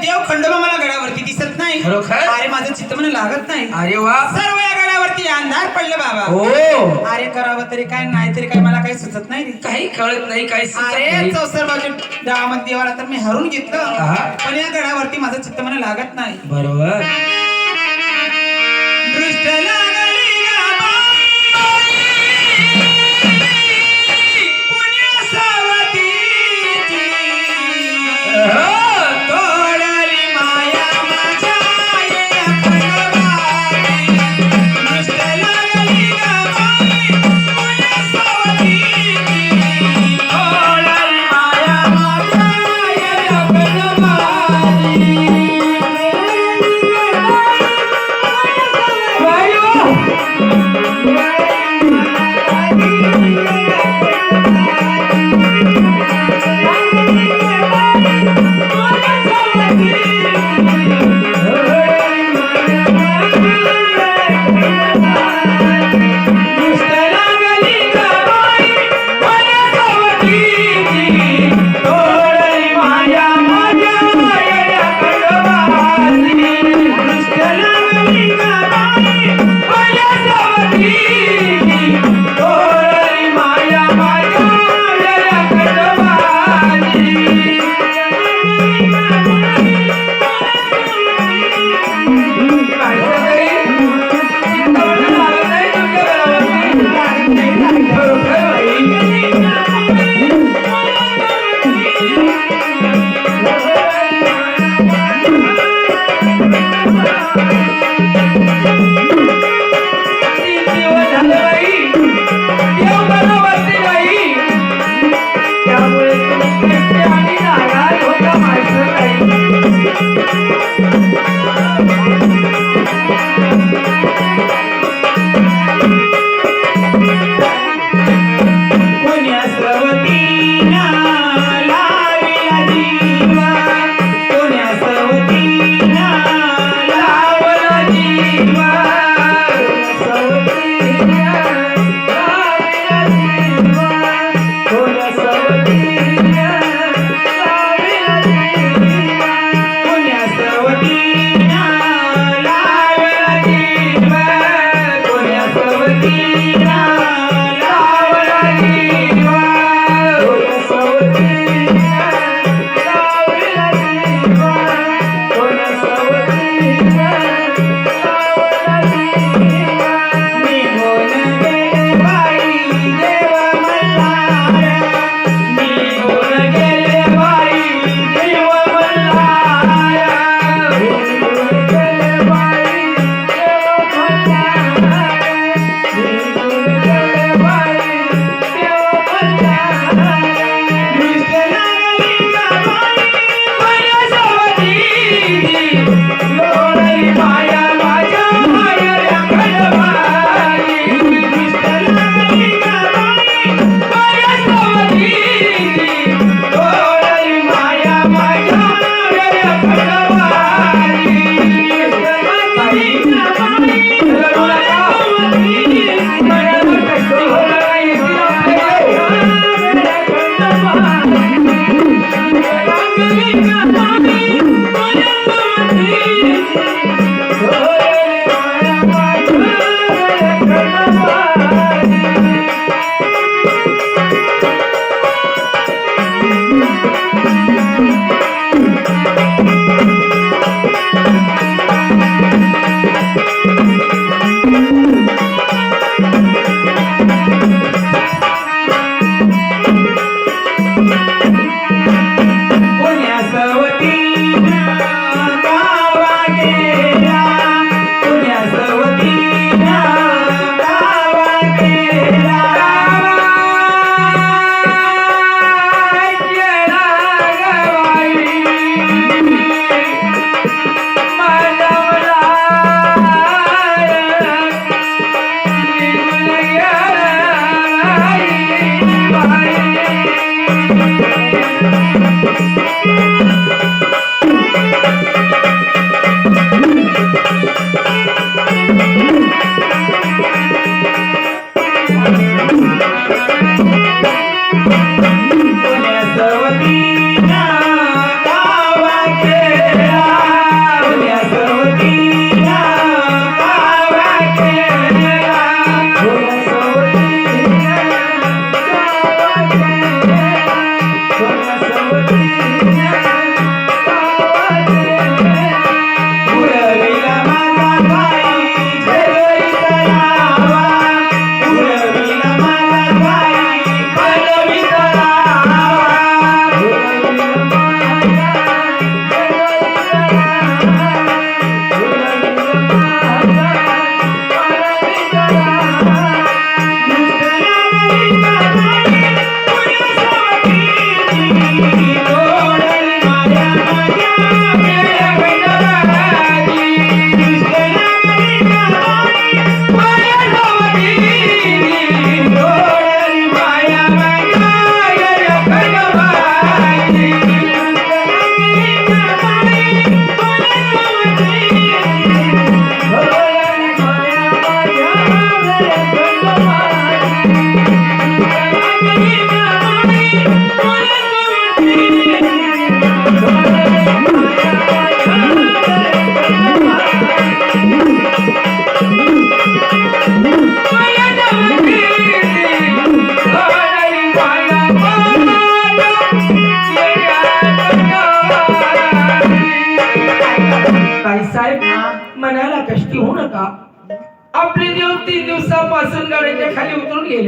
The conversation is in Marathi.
देव खंडोबा मला गडावरती दिसत नाही खरोखर? अरे माझं चित्त मला लागत नाही अरे वा सर्व या गडावरती अंधार पडलं बाबा हो अरे करावं तरी काय नाही तरी काय मला काही सुचत नाही रे. काही कळत नाही काही सुचत अरे नाही. चौसर बाजू गावामध्ये देवाला तर मी हरून घेतलं. पण या गडावरती माझं चित्त मला लागत नाही बरोबर दृष्ट Amen. होता. आपले देव तीन दिवसापासून गाड्याच्या खाली उतरून गेले.